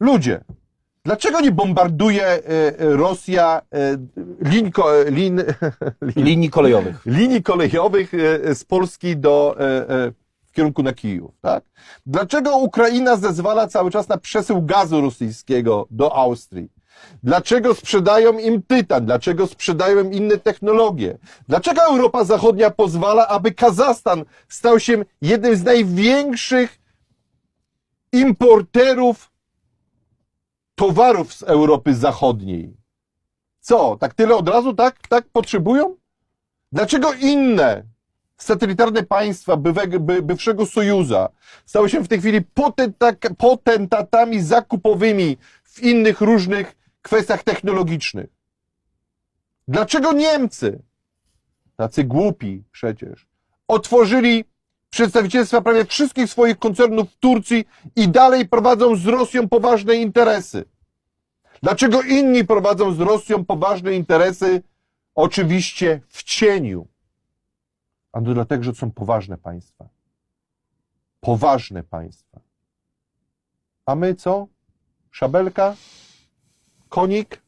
Ludzie, dlaczego nie bombarduje e, e, Rosja e, lin, lin, lin, Linii kolejowych. linii kolejowych z Polski do, w kierunku na Kijów, tak? Dlaczego Ukraina zezwala cały czas na przesył gazu rosyjskiego do Austrii? Dlaczego sprzedają im tytan? Dlaczego sprzedają im inne technologie? Dlaczego Europa Zachodnia pozwala, aby Kazachstan stał się jednym z największych importerów towarów z Europy Zachodniej? Co? Tak tyle od razu, tak? Tak potrzebują? Dlaczego inne satelitarne państwa bywszego Sojuza stały się w tej chwili potenta- potentatami zakupowymi w innych różnych kwestiach technologicznych? Dlaczego Niemcy, tacy głupi przecież, otworzyli przedstawicielstwa prawie wszystkich swoich koncernów w Turcji i dalej prowadzą z Rosją poważne interesy? Dlaczego inni prowadzą z Rosją poważne interesy, oczywiście w cieniu? Ano dlatego, że są poważne państwa. Poważne państwa. A my co? Szabelka? Konik?